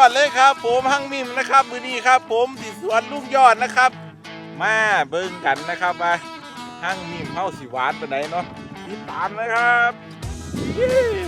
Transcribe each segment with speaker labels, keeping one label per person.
Speaker 1: อดเลยครับ ผมหั่งมิมนะครับ มือนี้ครับ ผมสิสวนลูกยอดนะครับ มาเบิ่งกันนะครับว่าหั่งมิมเข้าสิหวานปไหนเนาะติดตามนะครับ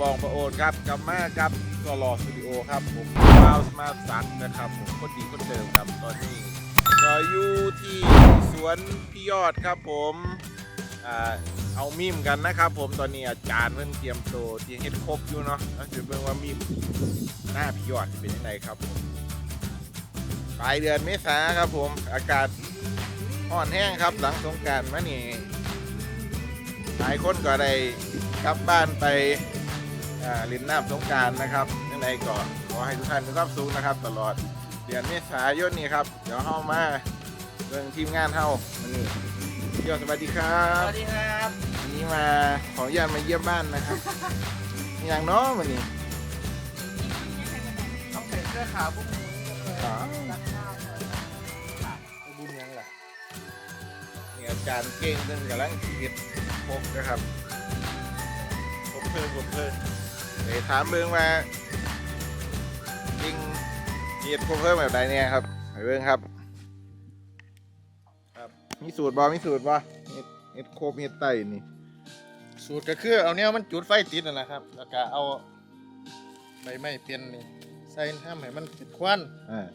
Speaker 1: บองประโอนครับกับมากับกลอสตูดิโอครับผมดาวสมาร์ทซักนะครับผมคนดีคนเดิมครับตอนนี้ก็อยู่ที่สวนพี่ยอดครับผมเอามิมกันนะครับผมตอนนี้อาจารย์เพิ่นเตรียมตัวเตรียมเฮ็ดครบอยู่เนาะแล้วจะเบิ่งว่ามิมหน้าพี่ยอดจะเป็นยังไงครับผมปลายเดือนเมษาครับผมอากาศอ่อนแห้งครับหลังสงการมานี่หลายคนก็ได้กลับบ้านไป อ่าเลินน้ำสงกรารนะครับยังไงก็ขอให้ทุกท่านมีความสุขนะครับ ตลอดเดือนเมษายนนี้ครับ เดี๋ยวเฮามาเรื่องทีมงานเฮาวันนี้พี่ยอดสวัสดีครั
Speaker 2: ส
Speaker 1: บ
Speaker 2: วัสดีครับ
Speaker 1: วันนี้มาขออนุญาตมาเยี่ยมบ้านนะครับมีอย่างเน้อวันนี้
Speaker 2: ต้องใส่เสื้อขาวพวกนี้
Speaker 1: อ๋อ
Speaker 2: รักข้าวหน่อย
Speaker 1: บุญยังล่ะนี่อาจารย์เก่งเพิ่นกำลังเฮ็ดพกนะครับพกเพิ่มพกเพิ่ม เดี๋ยวถามเบิ่งว่าจริงเฮ็ดพกเพิ่มแบบใดเนี่ยครับไปเบิ่งครับ ครับมีสูตรบ่มีสูตรบ่เฮ็ดเฮ็ดโคบเฮ็ดไตนี่
Speaker 2: สูตรก็คือเอาเนี้ยมันจุดไฟติดนั่นแหละครับ แล้วก็เอาใบไม้เปลี่ยนนี่ใส่ห้ามให้มันติดควัน
Speaker 1: อ่า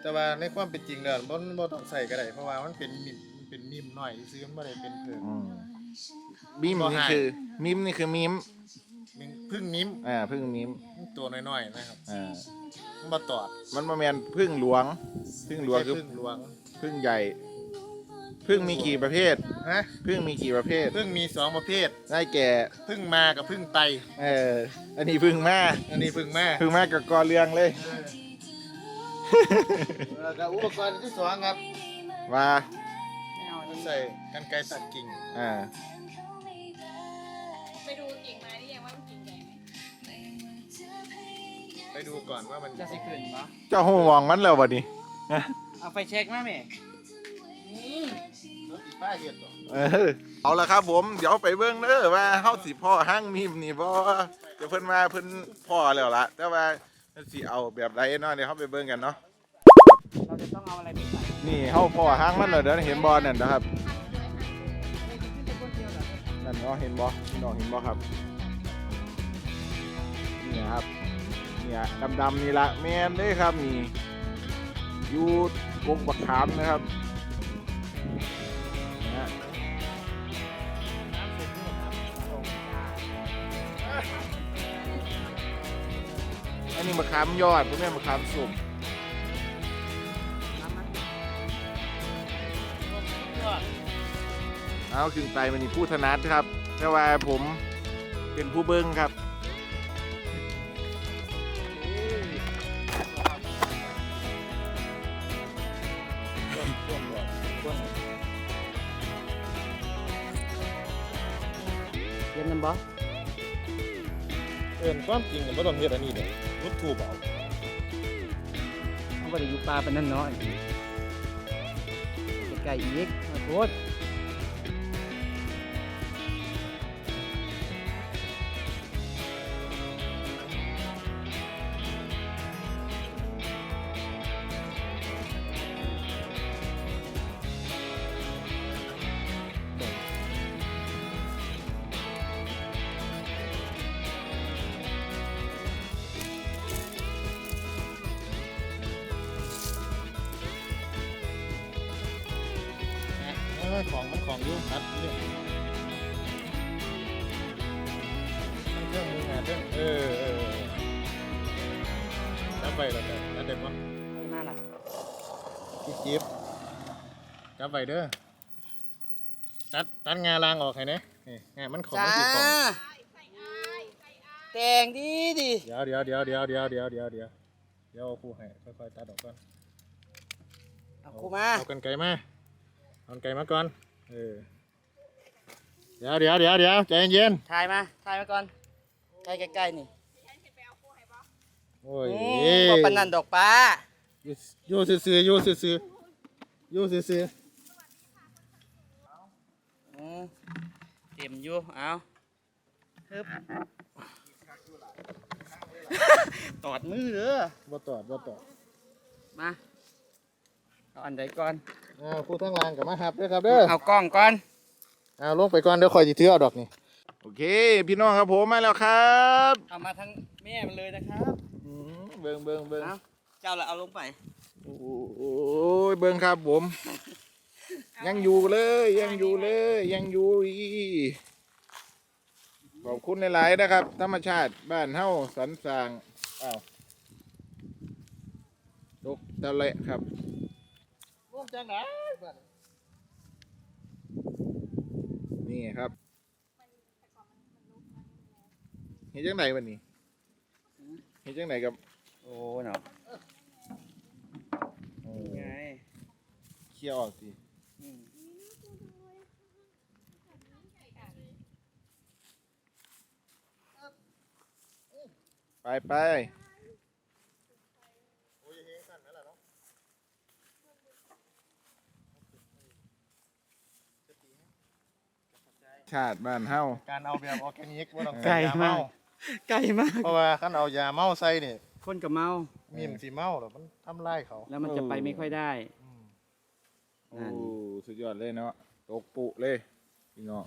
Speaker 2: แต่ว่าในความเป็นจริงแล้วบ่บ่ต้องใส่ก็ได้เพราะว่ามันเป็นมิมมันเป็นมิมหน่อยซื้อมันบ่ได้เป็นเพิ่ง
Speaker 1: อืมมิม
Speaker 2: บ่
Speaker 1: นี่
Speaker 2: ให้
Speaker 1: คือมิมนี่คือมิม
Speaker 2: มิม พึ่งมิม
Speaker 1: อ่าพึ่งมิม
Speaker 2: มันตัวน้อยๆนะครับ
Speaker 1: อ่า
Speaker 2: มันบ่ตอด
Speaker 1: มันบ่แม่นพึ่งหลวง พึ่งหลวงคือ
Speaker 2: ไม่ใช่พึ่งหลวง
Speaker 1: พึ่งใหญ่ พึ่งมีกี่ประเภท
Speaker 2: ฮะ
Speaker 1: พึ่งมีกี่ประเภท
Speaker 2: พึ่งมีสองประเภท
Speaker 1: ได้แก่
Speaker 2: พึ่งมากับพึ่งไต
Speaker 1: เออ อันนี้พึ่งมา
Speaker 2: อันนี้พึ่งมา
Speaker 1: พึ่งมากับกอเรืองเลย
Speaker 2: แล้วก็อุปกรณ์ที่สองครับ
Speaker 1: ว่า
Speaker 2: มันใส่กันไกรตัดกิ่ง
Speaker 1: อ่า
Speaker 3: ไปดูกิ่งไม้นี่ยังว่ามันกิ่งใหญ่ ไหม
Speaker 2: ไปดูก่อนว่ามัน
Speaker 4: จะสิขึ้นปะ
Speaker 1: เจ้าหูมองมันแล้วบัดนี้
Speaker 4: เอาไฟเช็คมาแม่
Speaker 2: รถอีป้าเห็ดต่อ
Speaker 1: เออเอาละครับผมเดี๋ยวไปเบิ่งเด้อว่าเฮาสิพ่อห้างมิมนี่บ่เดี๋ยวเพิ่นมาเพิ่นพ่อแล้วล่ะแต่ว่าเพิ่นสิเอาแบบใดเนาะเดี๋ยวเฮาไปเบิ่งกันเนาะ
Speaker 4: เราจะต้องเอาอะไรไปใส่
Speaker 1: นี่เฮาพ่อห้างมันแล้วเดี๋ยวเห็นบ่นั่นนะครับนั่นเนาะเห็นบ่พี่น้องเห็นบ่ครับนี่ครับี่ยดำๆนี่ละแมนเด้ครับนี่ยู่กงบักขามนะครับนะอันนี้มะขามยอดพวกนี้มะขามสุ่มเอาถึงไปมันนี่ผู้ถนัดครับ แต่ว่าผมเป็นผู้เบิ้งครับ
Speaker 4: บ่
Speaker 2: เอินความจริงเนี่ยไม่ต้องเฮ็ดอันนี้เลยรุดทูบเอา
Speaker 4: เอาไปอยู่ปลาเป็นนั่นเนาะไก่อีกขอโทษ
Speaker 2: อของมันของยุ่งครับเรื่องเครื่องมืองานเรื่องเออเออแล้วไปเล้วกันแล้วเด็กมั้ง
Speaker 4: น่าหนั
Speaker 2: จิ๊บจับไปเด้อตัดตัดงาลางออกให้นะนี่งามันของมันติดของ
Speaker 4: แต่งดีดี
Speaker 2: เดี๋ยวเดี๋ยวเดี๋ยวเดี๋ยวเดี๋ยวเดี๋ยวเดี๋ยวเดี๋ยวเดี๋ยวคู่ให้ค่อยๆตัดออกก่อน
Speaker 4: เอาคู่มา
Speaker 2: เอากันไกลมา เอากันไกลมาก่อนเออเดี๋ยวเดี๋ยวเดี๋ยวเดี๋ยวใจเย็น
Speaker 4: ถ่ายมาถ่ายมาก่อนใกล้ใกล้ๆนี่
Speaker 2: ๆโอ้ย
Speaker 4: อืมบ่ปานนันดอกป้า
Speaker 2: อยู่อยู่ซื่อๆอยู่ซื่อๆอยู่ซื่อ
Speaker 4: อืมเต็มอยู่เอาฮึบตอดมือเด้อ
Speaker 2: ๆบ่ตอดบ่ตอด
Speaker 4: มา เอาอันใดก่อน
Speaker 2: อ่าครูทั้งล่างกับมาหับเด้อครับเด้อ
Speaker 4: เอากล้องก่อน
Speaker 2: เอาลงไปก่อนเดี๋ยวคอยสิถือเอาดอกนี่
Speaker 1: โอเค พี่น้องครับผมมาแล้วครับ
Speaker 4: เอามาทั้งแม่มันเลยนะครับ
Speaker 1: อืมเบิ่งเบิ่งเบิ่ง
Speaker 4: เอาเจ้าละเอาลงไป
Speaker 1: โอ้โหเบิ่งครับผม ยังอยู่เลยยังอยู่เลยยังอยู่อีขอบคุณหลายๆนะครับ ธรรมชาติบ้านเฮาสันสร้างอ้าวตกตะเละครับ
Speaker 2: ร่วม จังไหน
Speaker 1: นี่ครับเห็นจังไหนวันนี้เห็นจังไหนกับ
Speaker 4: โอ้เนาะ
Speaker 1: โอ้
Speaker 4: ไง
Speaker 1: เคลียร์ออกสิ
Speaker 4: อืม
Speaker 1: ไปไป ชาติบ้านเฮา
Speaker 2: การเอาแบบออร์แกนิกบ่ต้อง
Speaker 4: ไกล
Speaker 2: ใส่ยาเมามา
Speaker 4: กไกลมาก
Speaker 2: เพราะว่าคันเอายาเมาใส่นี่
Speaker 4: คนกับเมา
Speaker 2: มีมันสิเมาแล้วมันทำลายเขา
Speaker 4: แล้วมันจะไปไม่ค่อยได้
Speaker 2: อืม
Speaker 1: โอ้สุดยอดเลยเนาะตกปุเลยพี่น้อง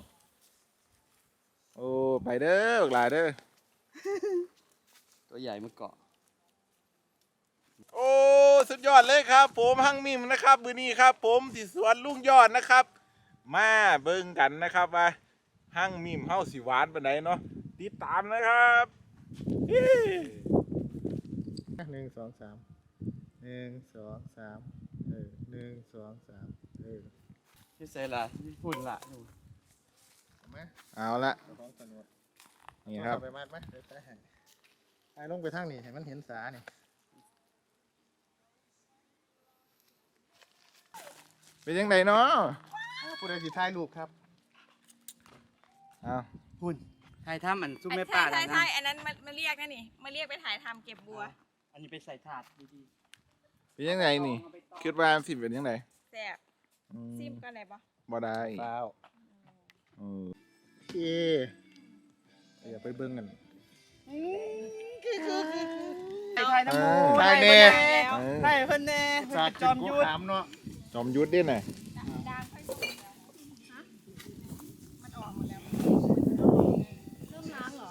Speaker 1: โอ้ไปเด้อบักหลายเด้อ
Speaker 4: ตัวใหญ่มาเกาะ
Speaker 1: โอ้สุดยอดเลยครับ ผมฮังมิมนะครับมือนี้ครับ ผมสิสวนลุงยอดนะครับ มาเบิ่งกันนะครับว่า ฮังมิมเฮาสิหวานปานใดเนาะติดตามนะครับเฮ้
Speaker 2: หนึ่งสองสามหนึ่งสองสามเออหนึ่งสองสามเออ
Speaker 4: พี่เซล่ะพี่ฝุ่นล่ะ
Speaker 2: เห็นไหม
Speaker 1: เอาละ
Speaker 2: เอาของสนุก
Speaker 1: นี่ครับ
Speaker 2: เอาไปมัดไหมเดี๋ยวใส่ให้ให้ลงไปทางนี้ให้มันเห็นสานี่
Speaker 1: เป็นยังไงเนาะ
Speaker 2: อ้าวผู้ใดสิถ่ายรูปครับ
Speaker 1: เอา
Speaker 4: ฝุ่นใครทำอันซุ้ม
Speaker 3: ใช่
Speaker 4: แม่ป่า
Speaker 3: ใช่
Speaker 4: แล้ว
Speaker 3: ใช่
Speaker 4: นะ
Speaker 3: อันนั้นมามาเรียกนะนี่ มาเรียกไปถ่ายทำเก็บบัว
Speaker 4: อันนี้ไปใส่ถาดดี
Speaker 1: เป็นยังไงนี่ คิดว่าสิเป็นยังไง
Speaker 3: แซ่บ
Speaker 1: อืม
Speaker 3: ซิมก็ไหนบ่
Speaker 1: บ่ได้
Speaker 2: เปล่า
Speaker 1: เออ
Speaker 2: โอเคเดี๋ยวไปเบิ่งกัน
Speaker 4: ๆไปถ่ายน้ำมู
Speaker 2: ถ่ายแน่
Speaker 1: เออ
Speaker 4: ถ่ายเพิ่นแน่
Speaker 2: สา
Speaker 4: จอมยุทธ
Speaker 2: ถามเนาะ
Speaker 1: จอมยุทธด้วยน่ะ
Speaker 3: ด่างค่อยดูแล้วฮะมันออกหมดแล้วเริ่มล้างเหรอ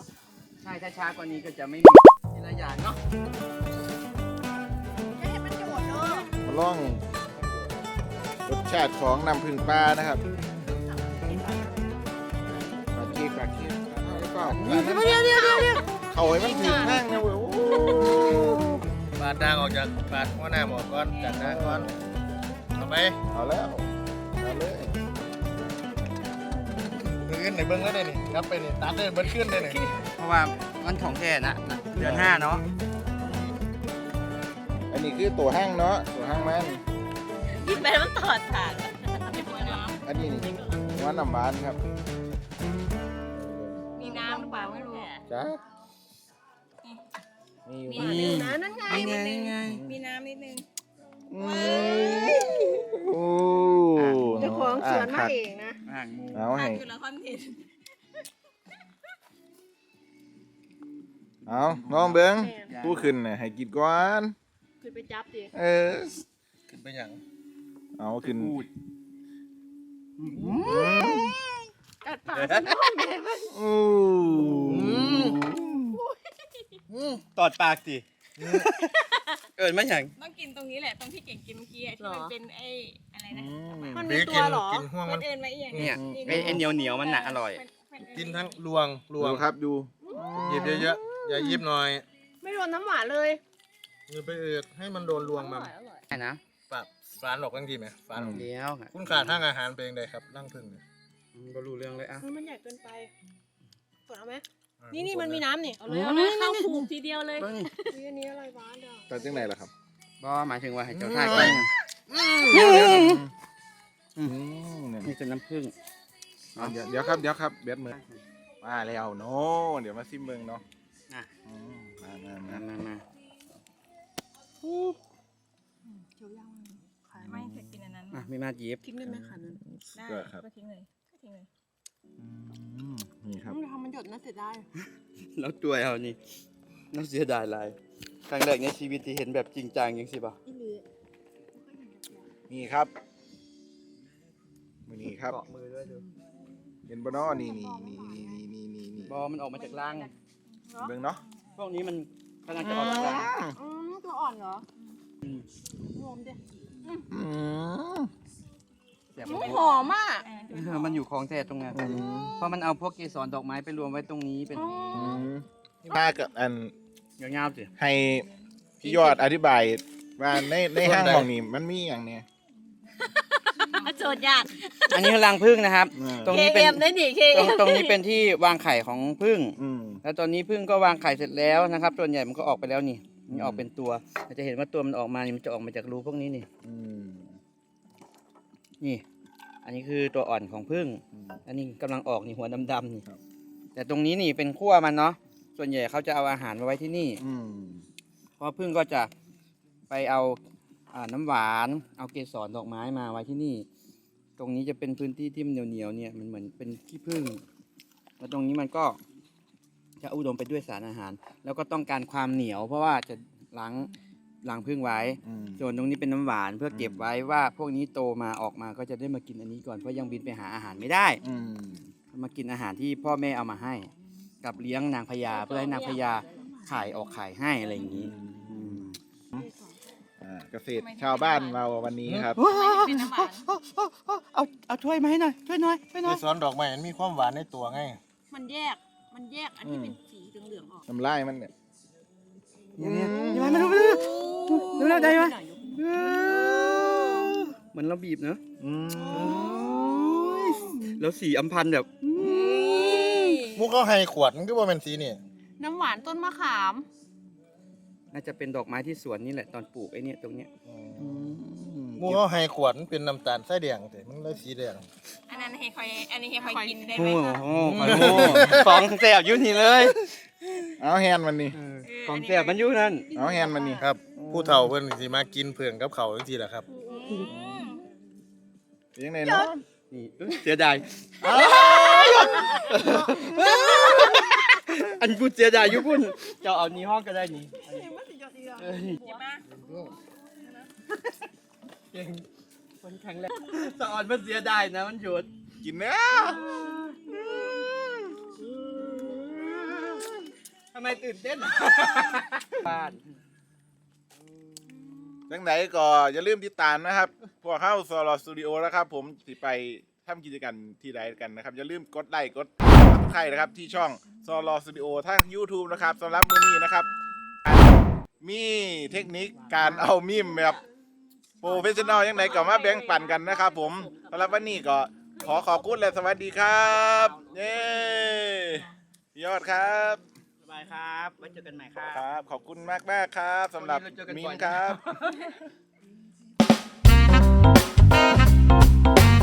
Speaker 4: ใช่ถ้าช้ากว่านี้ก็จะไม่มีทีละอย่างเนาะ
Speaker 3: แค่เห็นมันจะหมดเนาะ
Speaker 1: มาลองรสชาติของน้ำผึ้งปลานะครับปลาเค้กปลาเค้กแล้วก็
Speaker 3: เดี๋ยวเดี๋ยวเดี๋ยวเดี๋ยว
Speaker 1: เขาให้มันถึงห้างนะเว้ยโอ้
Speaker 2: บาดด่างออกจากบาดหัวหน้าหมอก่อนจากด่างก่อนเอาไป
Speaker 1: เอาแล้ว
Speaker 2: ในเบิ้งแล้วได้นี่กลับไปนี่ตัดได้เบิ้งขึ้นได้นี่
Speaker 4: เพราะว่ามันของแท้นะนะเดือนห้าเนาะ
Speaker 1: อันนี้คือตัวห้างเนาะตัวห้างมัน
Speaker 3: ยิบไปมันตอดขาด
Speaker 1: อันนี้นี่ว่าน้ำหวานครับ
Speaker 3: มีน้ำหรือเปล่าไม่รู้
Speaker 1: จ้ามีอยู่
Speaker 3: มีน้ำนั่นไงมีน้ำนิดนึง
Speaker 1: โอ้
Speaker 3: เจ้าของสวนมาเองนะ
Speaker 4: ห่างมู
Speaker 1: เอา
Speaker 3: ทา
Speaker 1: ให้
Speaker 3: นอยู่ละคอนเทนต์
Speaker 1: เอาลองเบิ้งผู้ขึ้นน่ะให้กินก่อน
Speaker 3: คือไปจับดิ
Speaker 1: เออ
Speaker 2: ขึ้นไปหยัง
Speaker 1: เอาขึ้น
Speaker 4: พูด
Speaker 3: กัดปากฉันน้องแม่มัน
Speaker 1: อู้
Speaker 4: ตอดปากสิ เอิญมาอย่าง
Speaker 3: ต้องกินตรงนี้แหละตรงที่เก่งกินเมื่อกี้อะที่มันเป็นไอ้อะไรอะไรนะ
Speaker 1: อืม
Speaker 3: มัน
Speaker 2: เบ
Speaker 3: มี
Speaker 2: กิ
Speaker 3: ตัวนเหรอ
Speaker 2: กินห่วงมัน
Speaker 3: เอินไว้อีกอย่าง
Speaker 4: เนี่ย
Speaker 1: อืม
Speaker 4: ไอ้ไอ้เหนียวเหนียวๆมันน่ะอร่อย
Speaker 2: กินทั้งรวงรวง
Speaker 1: ดูครับดู
Speaker 2: หยิบเยอะๆอย่าหยิบหน่อย
Speaker 3: ไม่โดนน้ำหวานเลย
Speaker 2: อย่าไปเอือกให้มันโดนรวงมัน
Speaker 3: อร่อยอร่อย
Speaker 4: ใช่นะ
Speaker 2: ปรับฟานออกทั้งทีไหมฟานออก
Speaker 4: เดี๋ยวค่ะ
Speaker 2: คุณขาดทางอาหารเป็นยังไงครับร่างพึ่งเนี่ย
Speaker 4: อืมก็รู้เรื่องเลยอะ
Speaker 3: เฮ้ยมันใหญ่เกินไปฝนเอาไหม
Speaker 2: อะ
Speaker 3: นี่นี่
Speaker 2: ทุกค
Speaker 3: มันมี
Speaker 2: เย
Speaker 3: น้ำนี่เอาเลยเอาเลยเข้าผูกทีเดียวเลย
Speaker 4: เบิ่งนี่
Speaker 3: อุ๊ยอันนี้อะไรบ้านเด้อ
Speaker 1: แต่จังไหนล่ะครับ
Speaker 4: บ่หมายถึงว่าให้เจ้าท่ากินน่ะ
Speaker 1: อืมเนี่ย
Speaker 4: นี่คือน้ำผึ้ง
Speaker 1: เอาเดี๋ยวเดี๋ยวครับเดี๋ยวครับเบ็ดมือมาแล้วเนาะเดี๋ยวมาซิมเมืองเนาะ
Speaker 4: อะ
Speaker 1: อืมมามา
Speaker 4: มา
Speaker 1: มา
Speaker 4: มามา
Speaker 3: เคี้ยวยากมากขายไม่เคยกินอันนั้น
Speaker 4: อะมีมาหยิบ
Speaker 3: ทิ้งได้ไหมคะนั้นได้
Speaker 1: ก็ครับ
Speaker 3: ก็ทิ้งเลยก็ทิ้งเลย
Speaker 1: อืม นี่ครับ
Speaker 3: อืมทำมันหยดน่าเสียดาย
Speaker 4: แล้วตัวเอานี่น่าเสียดายหลายครั้งแรกในชีวิตที่เห็นแบบจริงจังยังสิป่ะ
Speaker 3: อีหลี
Speaker 1: นี่ครับมือนี่ครับ
Speaker 4: เกาะมือด้วยดู
Speaker 1: เห็นบ่เนาะนี่นี่นี่นี่นี่นี่นี่นี่
Speaker 4: บอมันออกมาจากรัง
Speaker 1: เบิ่งเนาะ
Speaker 4: พวกนี้มันกำลังจะออกจากรัง
Speaker 3: อืมตัวอ่อนเหรอ
Speaker 4: อืม
Speaker 3: รวมดิ
Speaker 1: อืม
Speaker 4: แสบ
Speaker 3: ไม่
Speaker 4: มัน
Speaker 3: หอมอะ
Speaker 4: เออมันอยู่ของแท้ตรงนั้น
Speaker 1: อืม
Speaker 4: เพราะมันเอาพวกเกสรดอกไม้ไปรวมไว้ตรงนี้เป็น
Speaker 1: อืมมากับอัน
Speaker 4: ยาวๆสิ
Speaker 1: ให้พี่ยอดอธิบายว่าในในห้างของนี่มันมีอย่างเนี้ย
Speaker 3: โจทย์ยาก
Speaker 4: อันนี้คือรังผึ้งนะครับ
Speaker 1: อืม
Speaker 4: ตรงนี้เป็น
Speaker 3: KM ได้ดิเค
Speaker 4: ตรงตรงนี้เป็นที่วางไข่ของผึ้ง
Speaker 1: อืม
Speaker 4: แล้วตอนนี้ผึ้งก็วางไข่เสร็จแล้วนะครับส่วนใหญ่มันก็ออกไปแล้วนี่นี่ออกเป็นตัวเราจะเห็นว่าตัวมันออกมานี่มันจะออกมาจากรูพวกนี้นี่
Speaker 1: อืม
Speaker 4: นี่ อันนี้คือตัวอ่อนของผึ้ง
Speaker 1: อืม
Speaker 4: อันนี้กำลังออกนี่หัวดำๆนี่
Speaker 1: ครับ
Speaker 4: แต่ตรงนี้นี่เป็นขั้วมันเนาะส่วนใหญ่เขาจะเอาอาหารมาไว้ที่นี่
Speaker 1: อืม
Speaker 4: เพราะผึ้งก็จะไปเอาอ่าน้ำหวาน เอาเกสรดอกไม้มาไว้ที่นี่ ตรงนี้จะเป็นพื้นที่ที่มันเหนียวๆเนี่ยมันเหมือนเป็นขี้ผึ้งแล้วตรงนี้มันก็จะอุดมไปด้วยสารอาหาร แล้วก็ต้องการความเหนียว เพราะว่าจะล้าง ล้างผึ้งไว้
Speaker 1: อืม
Speaker 4: ส่วนตรงนี้เป็นน้ำหวานเพื่อเก็บไว้ว่าพวกนี้โตมาออกมาก็จะได้มากินอันนี้ก่อนเพราะยังบินไปหาอาหารไม่ได้
Speaker 1: อืม
Speaker 4: มากินอาหารที่พ่อแม่เอามาให้ กับเลี้ยงนางพญาเพื่อให้นางพญาขายออกขายให้อะไรอย่างนี้อืม
Speaker 1: อ่าเกษตรชาวบ้านเราวันนี้ครับ
Speaker 3: เป็นน้ำหวาน
Speaker 4: เอาเอาถ้วยมาให้หน่อยถ้วยหน่อยถ้วยห
Speaker 2: เก
Speaker 4: น่อย
Speaker 2: สรดอกไม้มันมีความหวานในตัวไง
Speaker 3: มันแยก มันแยกอันที่เป็นสีเหลืองๆออก
Speaker 1: น้ำลายมันเนี่ย
Speaker 4: เนี่ยเนี่ยนี่มามาดูมาดู ดูแล้วได้ไหมเหมือนเราบีบเนอะ
Speaker 1: อืม
Speaker 4: แล้วสีอัมพันธ์แบบ
Speaker 2: มุกเขาให้ขวดมันก็ว่าเป็นสีนี่
Speaker 3: น้ำหวานต้นมะขาม
Speaker 4: น่าจะเป็นดอกไม้ที่สวนนี่แหละตอนปลูกไอ้เนี่ยตรงเนี้ย
Speaker 2: มุกเขาให้ขวดมันเป็นน้ำตาลไส้แดงแต่มันเลยสีแดง
Speaker 3: อันนั้นให้คอยอันนี้ให้คอยกินได้ไห
Speaker 4: โอ้
Speaker 3: ม
Speaker 4: โห
Speaker 3: คะ
Speaker 4: โอ้โหของแสบอยู่นี่เลย
Speaker 1: เอาแฮนมันนี่
Speaker 4: ของแสบมันอยู่นั่น
Speaker 1: เอาแฮนมันนี่
Speaker 2: ครับ ผู้เฒ่าเพิ่นสิมากินเพื่องกับเขาวจังซี่แหละครับ
Speaker 3: อืม
Speaker 1: ยังไงเนาะ
Speaker 4: นี่เอ้ยเสียดายอันพูดเสียดายอยุพุ่นเจ้าเอานี่ห้องก็ได้นี่เอ้ย
Speaker 3: หยิบมา
Speaker 4: คนแข็งแรงสะออนมันเสียดายนะมันหยุด
Speaker 1: กินเนื้อ
Speaker 4: ทำไมตื่นเต้น บ้าน
Speaker 1: จังไหนก็อย่าลืมติดตามนะครับ พวกเข้าซอลสตูดิโอแล้วครับ ผมสิไปทำกิจกรรมที่ใดกันนะครับ อย่าลืมกดไลค์กดซับสไครต์นะครับ ที่ช่องซอลสตูดิโอทาง YouTube นะครับสำหรับมื้อนี้นะครับ มีเทคนิคการเอามีมแบบโปรเฟชชั่นอลยังไงก็มาแบ่งปันกันนะครับ ผมสำหรับวันนี้ก็ขอขอบคุณและสวัสดีครับ เย้ยอดครับ
Speaker 4: บายครับไว้เจอกันใหม่ครับ
Speaker 1: ครับ ขอบคุณมากมากๆครับสำหรับ
Speaker 4: วันนี้เราเจอกัน
Speaker 1: มี
Speaker 4: บ่
Speaker 1: ม
Speaker 4: อย
Speaker 1: ครับ
Speaker 4: นะ